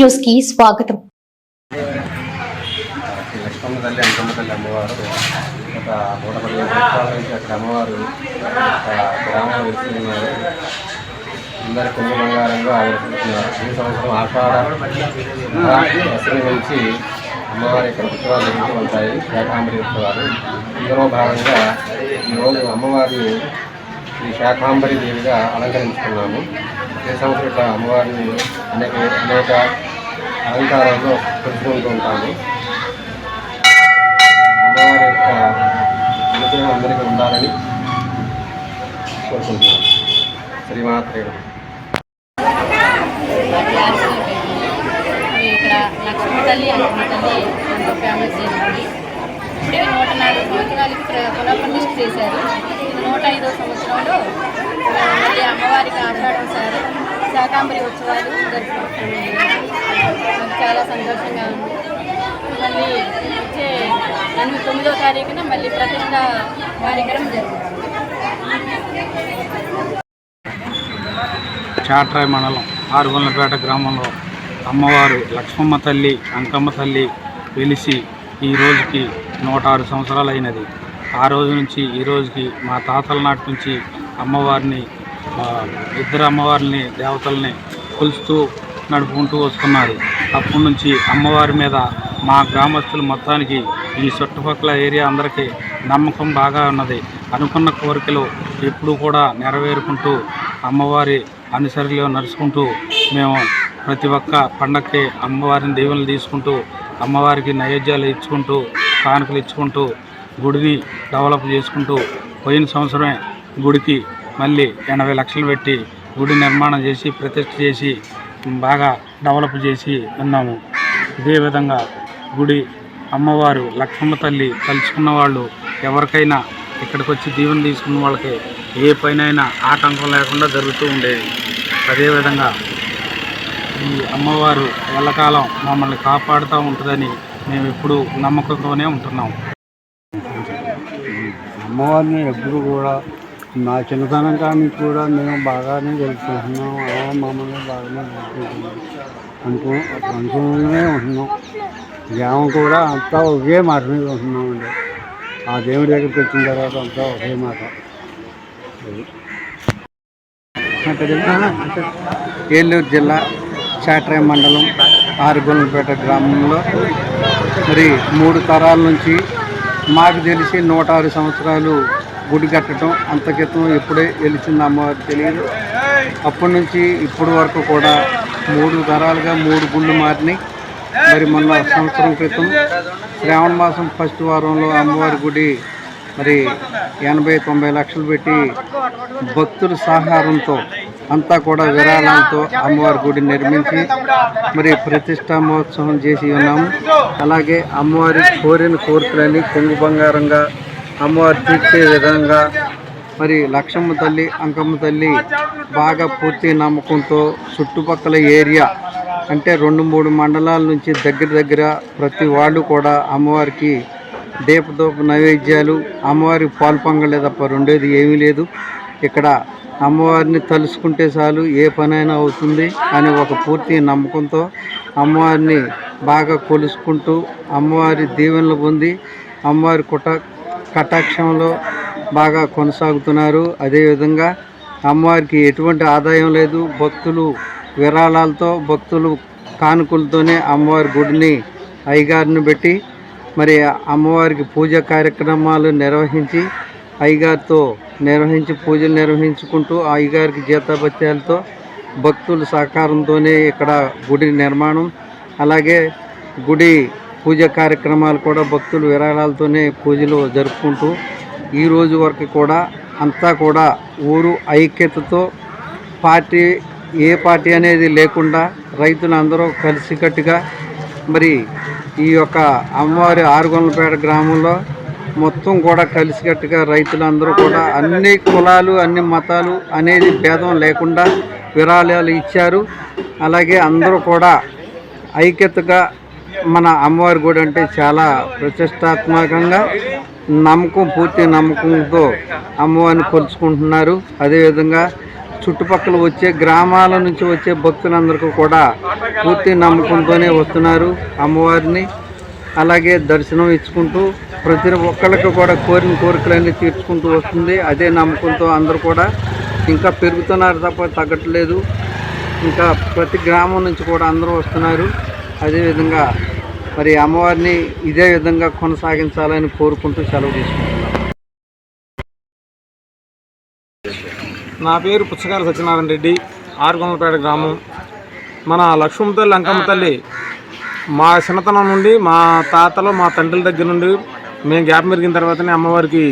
న్యూస్కి స్వాగతం. లక్ష్మమ్మ తల్లి అంకమ్మ తల్లి అమ్మవారు ఒక నూట పదిహేను సంవత్సరాల నుంచి అక్కడ అమ్మవారు ఒక గ్రామంలో వెళ్తున్నారు అందరి కుంభ బంగారంగా ఆవిర్భవిస్తున్నారు ఈ సంవత్సరం ఆషాఢ దశమి నుంచి అమ్మవారి యొక్క ఉత్సవాలు జరుగుతూ ఉంటాయి. శాకాంబరి ఉత్సవాలు. ఇందులో భాగంగా ఈరోజు అమ్మవారిని ఈ శాకాంబరి దేవిగా అలంకరించుకున్నాము. ఈ సంవత్సరం ఇట్లా అమ్మవారిని అనేక అనేక అలంకారాల్లో పెంచుకుంటూ ఉంటాము. అమ్మవారి యొక్క అనుగ్రహం అందరికీ ఉండాలని కోరుకుంటున్నాను శ్రీమాత్రేయుడు ఇక్కడ లక్ష్మీ తల్లి అంకమ్మ తల్లి ఎంతో ఫేమస్ చేసింది ఇప్పుడే నూట నాలుగు సంవత్సరాలకి ప్ర- పునఃప్రతిష్ఠ చేశారు. నూట ఐదో సంవత్సరంలో మళ్ళీ అమ్మవారికి ఆషాఢం సార్. శాకాంబరి ఉత్సవాలు జరుపుకుంటున్నాము. చాలా సంతోషంగా ఉంది. మళ్ళీ వచ్చే ఎనిమిది తొమ్మిదో తారీఖున మళ్ళీ ప్రతిష్ట కార్యక్రమం జరుగుతుంది. చాట్రాయ్ మండలం ఆరుగొల్లపేట గ్రామంలో అమ్మవారు లక్ష్మమ్మ తల్లి అంకమ్మ తల్లి వెలిసి ఈ రోజుకి నూట ఆరు సంవత్సరాలు అయినది ఆ రోజు నుంచి ఈ రోజుకి మా తాతల నాటి నుంచి అమ్మవారిని ఇద్దరు అమ్మవారిని దేవతల్ని కొలుస్తూ నడుపుకుంటూ వస్తున్నారు. అప్పటి నుంచి అమ్మవారి మీద మా గ్రామస్తులు మొత్తానికి ఈ చుట్టుపక్కల ఏరియా అందరికీ నమ్మకం బాగా ఉన్నది. అనుకున్న కోరికలు ఎప్పుడూ కూడా నెరవేరుకుంటూ అమ్మవారి అనుసరిలో నడుచుకుంటూ మేము ప్రతి ఒక్క పండక్కి అమ్మవారిని దేవుని తీసుకుంటూ అమ్మవారికి నైవేద్యాలు ఇచ్చుకుంటూ కానుకలు ఇచ్చుకుంటూ గుడిని డెవలప్ చేసుకుంటూ పోయిన సంవత్సరమే గుడికి మళ్ళీ ఎనభై లక్షలు పెట్టి గుడి నిర్మాణం చేసి ప్రతిష్ఠ చేసి బాగా డెవలప్ చేసి ఉన్నాము. ఇదే విధంగా గుడి అమ్మవారు లక్ష్మమ్మ తల్లి తలుచుకున్న వాళ్ళు ఎవరికైనా ఇక్కడికి వచ్చి దీవెన తీసుకున్న వాళ్ళకి ఏ పైన ఆటంకం లేకుండా జరుగుతూ ఉండేది. అదేవిధంగా ఈ అమ్మవారు ఎల్లకాలం మమ్మల్ని కాపాడుతూ ఉంటుందని మేము ఎప్పుడూ నమ్మకంతోనే ఉంటున్నాం. అమ్మవారిని ఎప్పుడు కూడా నా చిన్నతనం కానీ కూడా మేము బాగానే తెలుసుకుంటున్నాం అమ్మ మమ్మల్ని బాగానే తెలుసుకుంటున్నాం అనుకో అనుకునే ఉంటున్నాం. గ్రామం కూడా అంతా ఒకే మాట మీద ఉంటున్నామండి. ఆ దేవుడి దగ్గరికి వచ్చిన తర్వాత అంతా ఒకే మాట. ఏలూరు జిల్లా చాట్రాయ మండలం ఆరుగొల్లపేట గ్రామంలో మరి మూడు తరాల నుంచి మాకు తెలిసి నూట ఆరు సంవత్సరాలు గుడి కట్టడం అంత క్రితం ఎప్పుడే వెలిచింది అమ్మవారికి తెలియదు. అప్పటి నుంచి ఇప్పటి వరకు కూడా మూడు తరాలుగా మూడు గుళ్ళు మారినాయి. మరి మొన్న సంవత్సరం క్రితం శ్రావణ మాసం ఫస్ట్ వారంలో అమ్మవారి గుడి మరి ఎనభై తొంభై లక్షలు పెట్టి భక్తుల సహకారంతో అంతా కూడా విరాళాలతో అమ్మవారి గుడి నిర్మించి మరి ప్రతిష్టా మహోత్సవం చేసి ఉన్నాము. అలాగే అమ్మవారి కోరిన కోరికలని కొంగు బంగారంగా అమ్మవారు తీర్చే విధంగా మరి లక్షమ్మ తల్లి అంకమ్మ తల్లి బాగా పూర్తి నమ్మకంతో చుట్టుపక్కల ఏరియా అంటే రెండు మూడు మండలాల నుంచి దగ్గర దగ్గర ప్రతి వాళ్ళు కూడా అమ్మవారికి దీపదోప నైవేద్యాలు అమ్మవారికి పాలు తప్ప రెండేది ఏమీ లేదు. ఇక్కడ అమ్మవారిని తలుసుకుంటే చాలు ఏ పనైనా అవుతుంది అని ఒక పూర్తి నమ్మకంతో అమ్మవారిని బాగా కొలుసుకుంటూ అమ్మవారి దీవెనలు పొంది అమ్మవారి కుట కటాక్షంలో బాగా కొనసాగుతున్నారు. అదేవిధంగా అమ్మవారికి ఎటువంటి ఆదాయం లేదు. భక్తులు విరాళాలతో భక్తులు కానుకలతోనే అమ్మవారి గుడిని అయ్యగారిని పెట్టి మరి అమ్మవారికి పూజ కార్యక్రమాలు నిర్వహించి అయ్యగారితో నిర్వహించి పూజలు నిర్వహించుకుంటూ అయ్యగారికి జీతభత్యాలతో భక్తుల సహకారంతోనే ఇక్కడ గుడి నిర్మాణం. అలాగే గుడి పూజ కార్యక్రమాలు కూడా భక్తులు విరాళాలతోనే పూజలు జరుపుకుంటూ ఈ రోజు వరకు కూడా అంతా కూడా ఊరు ఐక్యతతో పార్టీ ఏ పార్టీ అనేది లేకుండా రైతులందరూ కలిసికట్టుగా మరి ఈ యొక్క అమ్మవారి ఆరుగొండలపేట గ్రామంలో మొత్తం కూడా కలిసికట్టుగా రైతులందరూ కూడా అన్ని కులాలు అన్ని మతాలు అనేది భేదం లేకుండా విరాళాలు ఇచ్చారు. అలాగే అందరూ కూడా ఐక్యతగా మన అమ్మవారి గుడి అంటే చాలా ప్రతిష్టాత్మకంగా నమ్మకం పూర్తి నమ్మకంతో అమ్మవారిని కొలుచుకుంటున్నారు. అదేవిధంగా చుట్టుపక్కల వచ్చే గ్రామాల నుంచి వచ్చే భక్తులందరికీ కూడా పూర్తి నమ్మకంతోనే వస్తున్నారు అమ్మవారిని. అలాగే దర్శనం ఇచ్చుకుంటూ ప్రతి ఒక్కళ్ళకి కూడా కోరిన కోరికలన్నీ తీర్చుకుంటూ వస్తుంది. అదే నమ్మకంతో అందరూ కూడా ఇంకా పెరుగుతున్నారు తప్ప తగ్గట్లేదు. ఇంకా ప్రతి గ్రామం నుంచి కూడా అందరూ వస్తున్నారు. అదేవిధంగా మరి అమ్మవారిని ఇదే విధంగా కొనసాగించాలని కోరుకుంటూ సెలవు తీసుకుంటున్నాను నా పేరు పుచ్చకాల సత్యనారాయణ రెడ్డి ఆరుగొండలపేట గ్రామం. మన లక్ష్మణ తల్లి అంకమ్మ తల్లి మా చిన్నతనం నుండి మా తాతలు మా తండ్రుల దగ్గర నుండి మేము గ్యాప్ మెరిగిన తర్వాతనే అమ్మవారికి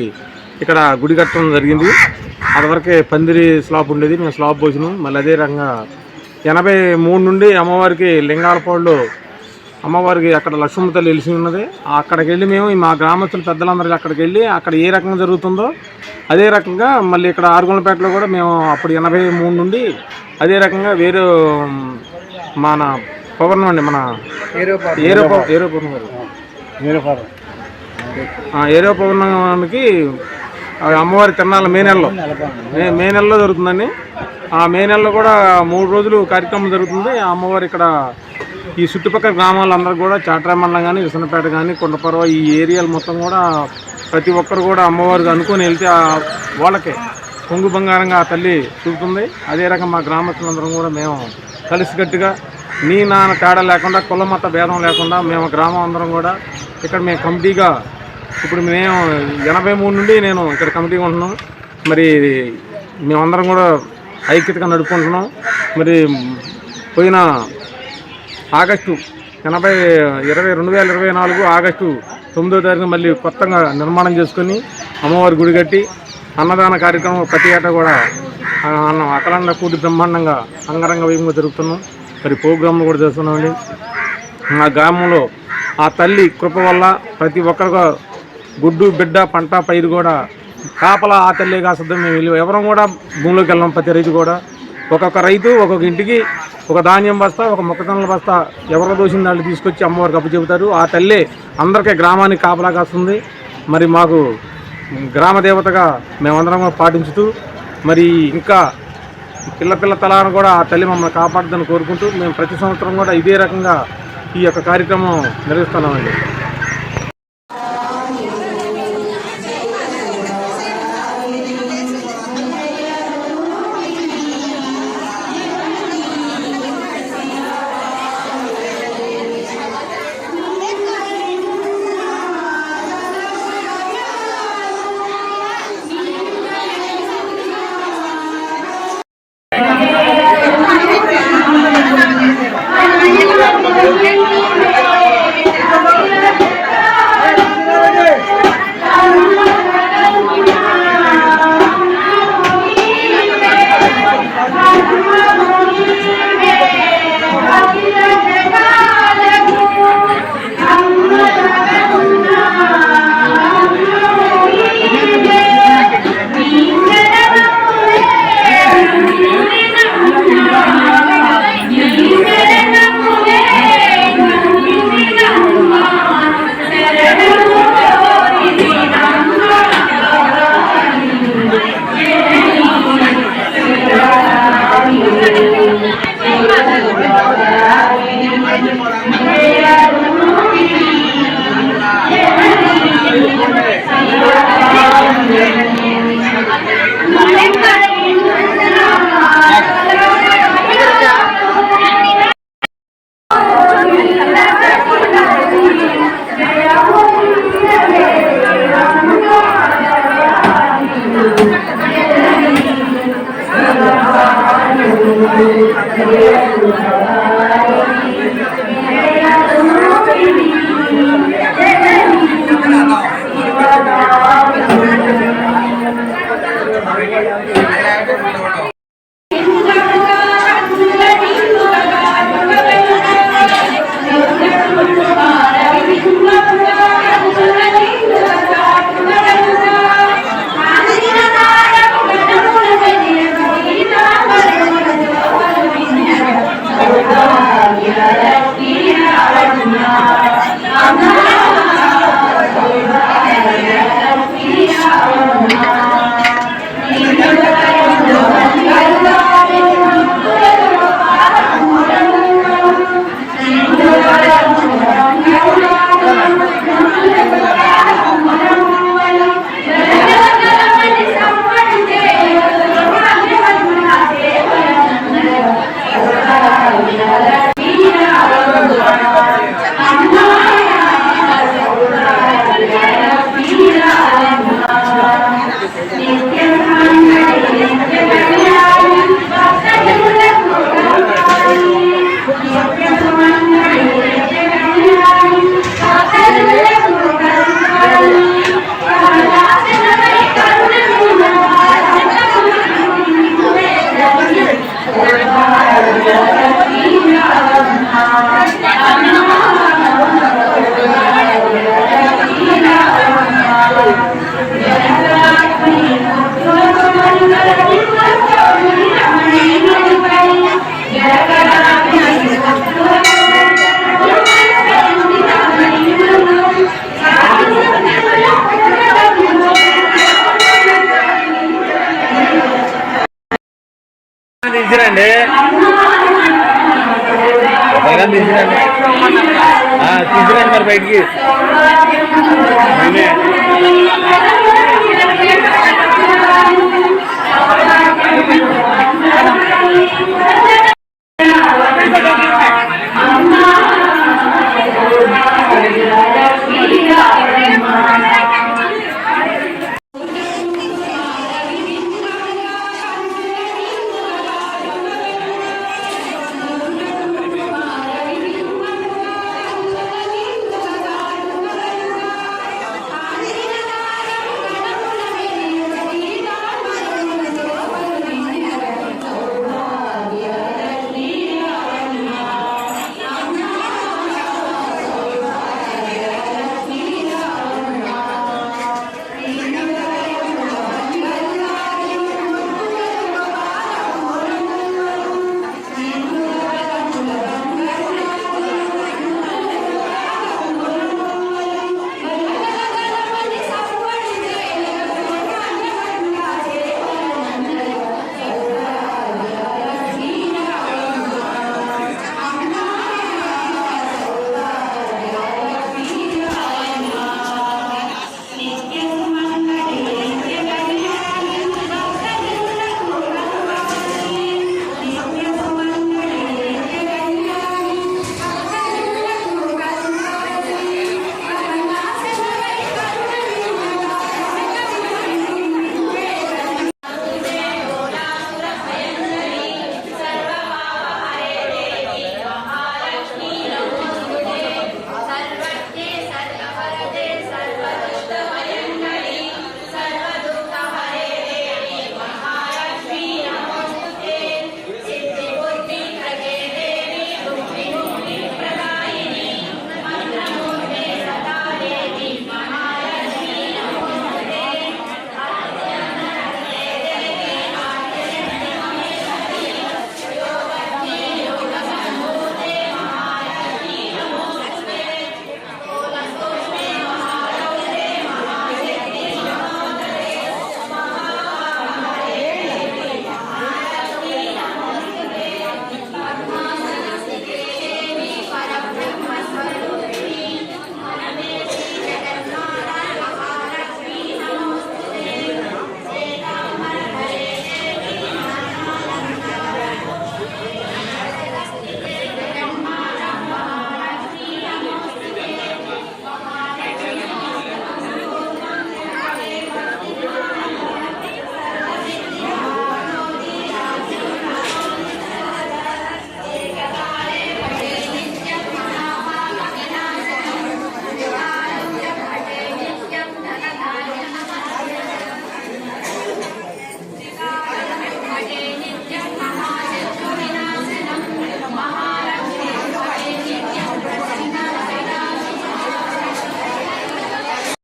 ఇక్కడ గుడి కట్టడం జరిగింది. అదివరకే పందిరి స్లాబ్ ఉండేది మేము స్లాబ్ పోసినాం. మళ్ళీ అదే రకంగా ఎనభై మూడు నుండి అమ్మవారికి లింగాలపాడులో అమ్మవారికి అక్కడ లక్ష్మణ తల్లి వెలిసి ఉన్నది. అక్కడికి వెళ్ళి మేము మా గ్రామస్తులు పెద్దలందరికీ అక్కడికి వెళ్ళి అక్కడ ఏ రకంగా జరుగుతుందో అదే రకంగా మళ్ళీ ఇక్కడ ఆరుగొండపేటలో కూడా మేము అప్పుడు ఎనభై మూడు నుండి అదే రకంగా వేరే మన పౌర్ణం అండి మన ఏరో ఏరో ఏరో పౌర్ణమికి ఆ అమ్మవారి తిరణాలు మే నెలలో. మే మే నెలలో జరుగుతుందండి. ఆ మే నెలలో కూడా మూడు రోజులు కార్యక్రమం జరుగుతుంది. ఆ అమ్మవారు ఇక్కడ ఈ చుట్టుపక్కల గ్రామాలందరూ కూడా చాట్రామండలం కానీ విసనపేట కానీ కొండపర్వ ఈ ఏరియాలు మొత్తం కూడా ప్రతి ఒక్కరు కూడా అమ్మవారికి అనుకొని వెళ్తే ఆ వాళ్ళకే కొంగు బంగారంగా ఆ తల్లి చూపుతుంది. అదే రకం మా గ్రామస్తులందరం కూడా మేము కలిసికట్టుగా నీ నాన్న తేడా లేకుండా కుల మత భేదం లేకుండా మేము గ్రామం అందరం కూడా ఇక్కడ మేము కమిటీగా ఇప్పుడు మేము ఎనభై మూడు నుండి నేను ఇక్కడ కమిటీగా ఉంటున్నాం. మరి మేమందరం కూడా ఐక్యతగా నడుపుకుంటున్నాం. మరి పోయిన ఆగస్టు ఎనభై ఇరవై రెండు వేల ఇరవై నాలుగు ఆగస్టు తొమ్మిదో తారీఖున మళ్ళీ కొత్తగా నిర్మాణం చేసుకొని అమ్మవారి గుడి కట్టి అన్నదాన కార్యక్రమం ప్రతి ఏటా కూడా అన్న అన్నం కూడి బ్రహ్మాండంగా అంగరంగ వైభవంగా జరుగుతున్నాం మరి ప్రోగ్రాంలు కూడా చేస్తున్నామండి. మా గ్రామంలో ఆ తల్లి కృప వల్ల ప్రతి ఒక్కరు గుడ్డు బిడ్డ పంట పైరు కూడా కాపలా ఆ తల్లి కాస్తుంది మేము వెళ్ళి ఎవరం కూడా భూమిలోకి వెళ్ళాం ప్రతి రైతు కూడా. ఒక్కొక్క రైతు ఒక్కొక్క ఇంటికి ఒక ధాన్యం బస్తా ఒక మొక్కజొన్నల బస్తా ఎవరు దోసిన వాళ్ళు తీసుకొచ్చి అమ్మవారికి అప్పు చెబుతారు. ఆ తల్లి అందరికీ గ్రామానికి కాపలా కాస్తుంది. మరి మాకు గ్రామ దేవతగా మేమందరం కూడా పాటించుతూ మరి ఇంకా పిల్ల పిల్ల తలాను కూడా ఆ తల్లి మమ్మల్ని కాపాడుదని కోరుకుంటూ మేము ప్రతి సంవత్సరం కూడా ఇదే రకంగా ఈ యొక్క కార్యక్రమం నిర్వహిస్తున్నామండి. ఒకరిగా తీసిరండి ఆ, తీసిరండి మరి బయటికి నేనే.